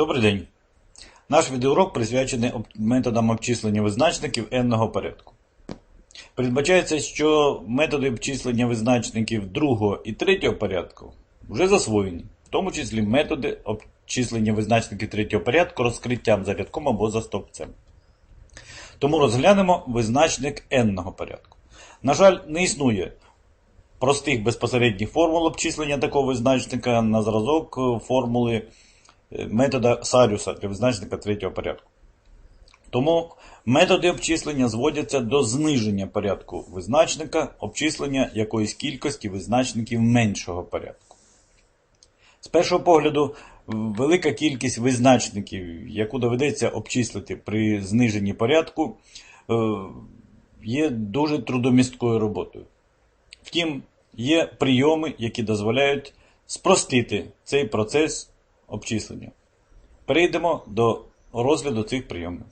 Добрий день. Наш відеоурок присвячений методам обчислення визначників n-ного порядку. Передбачається, що методи обчислення визначників другого і третього порядку вже засвоєні, в тому числі методи обчислення визначників третього порядку розкриттям за рядком або за стовпцем. Тому розглянемо визначник n-ного порядку. На жаль, не існує простих безпосередніх формул обчислення такого визначника на зразок е, формули метода Саріуса для визначника третього порядку. Тому методи обчислення зводяться до зниження порядку визначника, обчислення якоїсь кількості визначників меншого порядку. З першого погляду, велика кількість визначників, яку доведеться обчислити при зниженні порядку, е, є дуже трудомісткою роботою. Втім, є прийоми, які дозволяють спростити цей процес обчислення. Перейдемо до розгляду цих прийомів.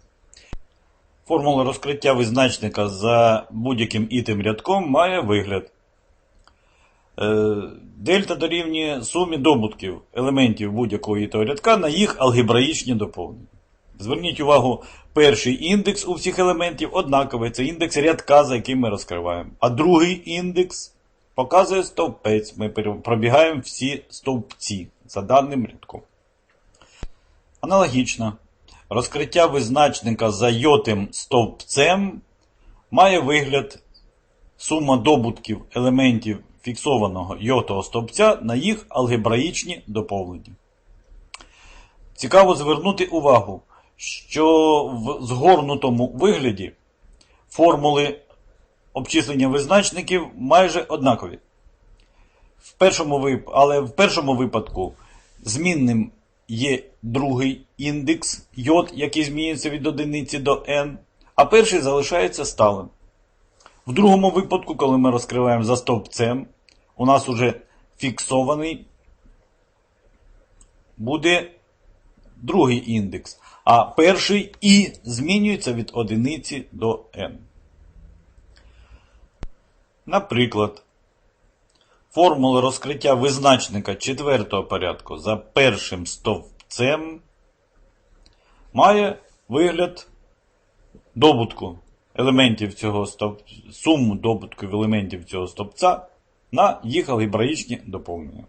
Формула розкриття визначника за будь-яким ітем рядком має вигляд. Е, Дельта дорівнює сумі добутків елементів будь-якого ітого рядка на їх алгебраїчні доповнення. Зверніть увагу, перший індекс у всіх елементів однаковий. Це індекс рядка, за яким ми розкриваємо. А другий індекс показує стовпець. Ми пробігаємо всі стовпці за даним рядком. Аналогічно, розкриття визначника за йотим стовпцем має вигляд сума добутків елементів фіксованого йотого стовпця на їх алгебраїчні доповнення. Цікаво звернути увагу, що в згорнутому вигляді формули обчислення визначників майже однакові. В першому. Але в першому випадку змінним є другий індекс йод, який змінюється від одиниці до n, а перший залишається сталим. В другому випадку, коли ми розкриваємо за стовпцем, у нас уже фіксований буде другий індекс, а перший і змінюється від одиниці до n. Наприклад, формула розкриття визначника четвертого порядку за першим стовпцем має вигляд добутку елементів цього стовп... суму добутків елементів цього стовпця на їх алгебраїчні доповнення.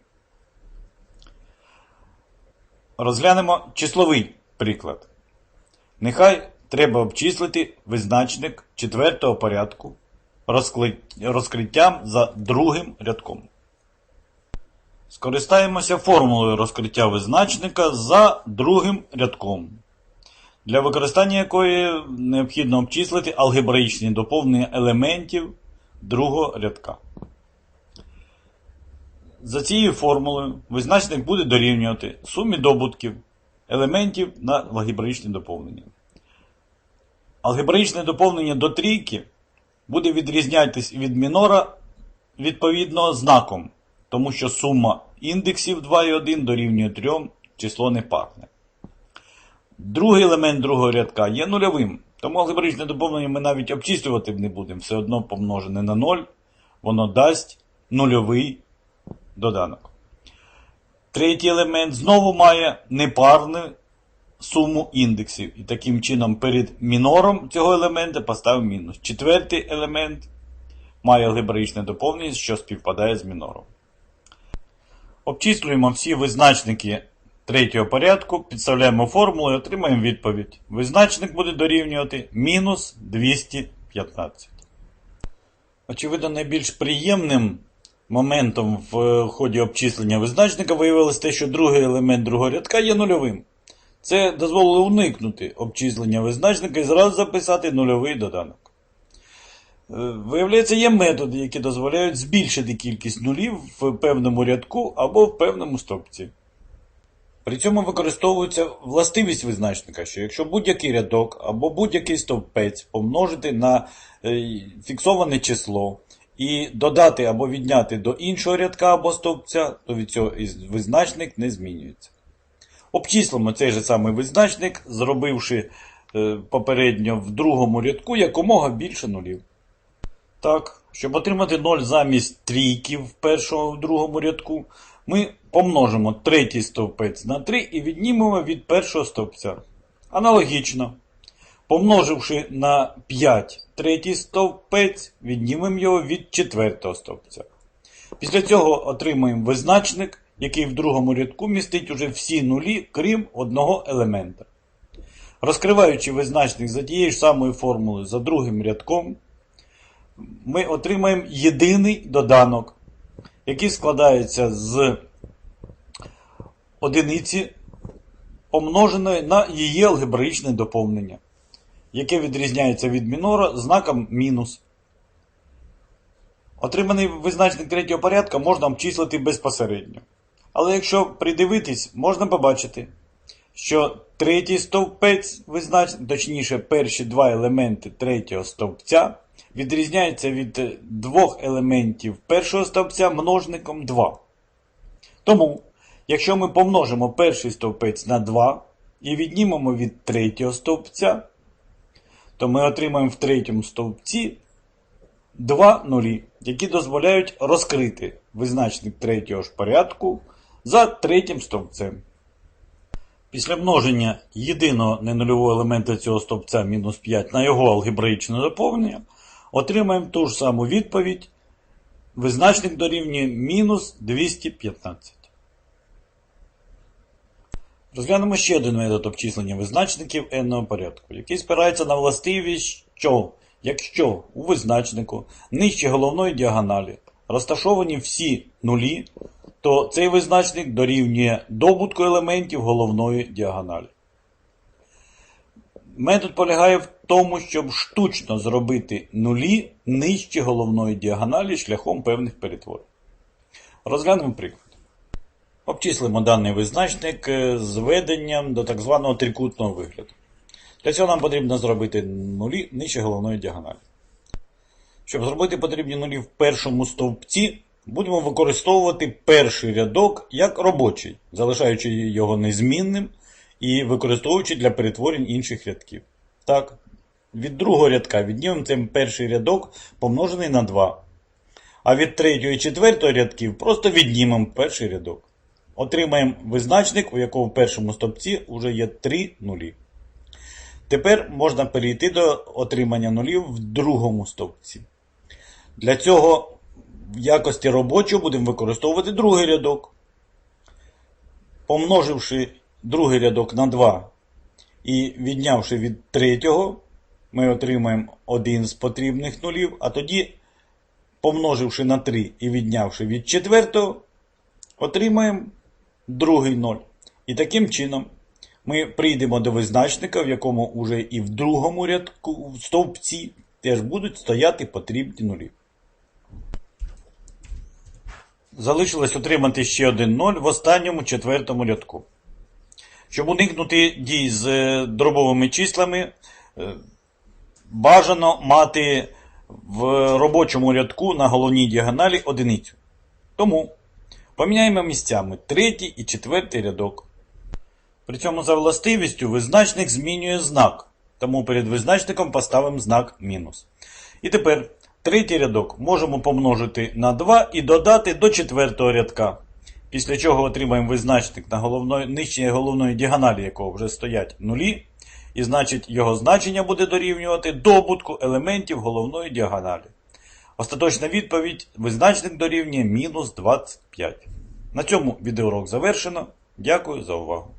Розглянемо числовий приклад. Нехай треба обчислити визначник четвертого порядку розкриттям за другим рядком. Скористаємося формулою розкриття визначника за другим рядком, для використання якої необхідно обчислити алгебраїчні доповнення елементів другого рядка. За цією формулою визначник буде дорівнювати сумі добутків елементів на алгебраїчні доповнення. Алгебраїчне доповнення до трійки буде відрізнятися від мінора відповідно знаком, тому що сума індексів 2 і 1 дорівнює 3, число непарне. Другий елемент другого рядка є нульовим, тому алгебраїчне доповнення ми навіть обчислювати не будемо, все одно помножене на 0, воно дасть нульовий доданок. Третій елемент знову має непарну суму індексів. І таким чином перед мінором цього елемента поставив мінус. Четвертий елемент має алгебраїчне доповнення, що співпадає з мінором. Обчислюємо всі визначники третього порядку, підставляємо формулу і отримаємо відповідь. Визначник буде дорівнювати мінус 215. Очевидно, найбільш приємним моментом в ході обчислення визначника виявилось те, що другий елемент другого рядка є нульовим. Це дозволило уникнути обчислення визначника і зразу записати нульовий доданок. Е, Виявляється, є методи, які дозволяють збільшити кількість нулів в певному рядку або в певному стовпці. При цьому використовується властивість визначника, що якщо будь-який рядок або будь-який стовпець помножити на е, фіксоване число і додати або відняти до іншого рядка або стовпця, то від цього визначник не змінюється. Обчислимо цей же самий визначник, зробивши е, попередньо в другому рядку якомога більше нулів. Так, щоб отримати 0 замість трійки в першому в другому рядку, ми помножимо третій стовпець на 3 і віднімемо від першого стовпця. Аналогічно. Помноживши на 5 третій стовпець, віднімемо його від четвертого стовпця. Після цього отримаємо визначник, який в другому рядку містить уже всі нулі, крім одного елемента. Розкриваючи визначник за тією ж самою формулою за другим рядком, ми отримаємо єдиний доданок, який складається з одиниці, помноженої на її алгебраїчне доповнення, яке відрізняється від мінора знаком мінус. Отриманий визначник третього порядка можна обчислити безпосередньо. Але якщо придивитись, можна побачити, що третій стовпець визначений, точніше, перші два елементи третього стовпця відрізняються від двох елементів першого стовпця множником 2. Тому, якщо ми помножимо перший стовпець на 2 і віднімемо від третього стовпця, то ми отримаємо в третьому стовпці два нулі, які дозволяють розкрити визначник третього ж порядку за третім стовпцем. Після множення єдиного ненульового елемента цього стовпця мінус 5 на його алгебраїчне доповнення, отримаємо ту ж саму відповідь. Визначник дорівнює мінус 215. Розглянемо ще один метод обчислення визначників n порядку, який спирається на властивість, що якщо у визначнику нижче головної діагоналі розташовані всі нулі, то цей визначник дорівнює добутку елементів головної діагоналі. Метод полягає в тому, щоб штучно зробити нулі нижче головної діагоналі шляхом певних перетворень. Розглянемо приклад. Обчислимо даний визначник е, з веденням до так званого трикутного вигляду. Для цього нам потрібно зробити нулі нижче головної діагоналі. Щоб зробити потрібні нулі в першому стовпці, будемо використовувати перший рядок як робочий, залишаючи його незмінним і використовуючи для перетворень інших рядків. Так, від другого рядка віднімемо цей перший рядок помножений на 2. А від третього і четвертого рядків просто віднімемо перший рядок. Отримаємо визначник, у якого в першому стовпці вже є 3 нулі. Тепер можна перейти до отримання нулів в другому стовпці. Для цього в якості робочого будемо використовувати другий рядок. Помноживши другий рядок на 2 і віднявши від третього, ми отримаємо один з потрібних нулів, а тоді, помноживши на 3 і віднявши від четвертого, отримаємо другий 0. І таким чином ми прийдемо до визначника, в якому вже і в другому рядку в стовпці теж будуть стояти потрібні нулі. Залишилось отримати ще один 0 в останньому четвертому рядку. Щоб уникнути дій з е, дробовими числами, е, бажано мати в робочому рядку на головній діагоналі одиницю. Тому поміняємо місцями третій і четвертий рядок. При цьому за властивістю визначник змінює знак, тому перед визначником поставимо знак мінус. І тепер третій рядок можемо помножити на 2 і додати до четвертого рядка. Після чого отримаємо визначник на головної, нижчій головної діагоналі, якого вже стоять нулі, і значить його значення буде дорівнювати добутку елементів головної діагоналі. Остаточна відповідь визначник дорівнює мінус 25. На цьому відеоурок завершено. Дякую за увагу.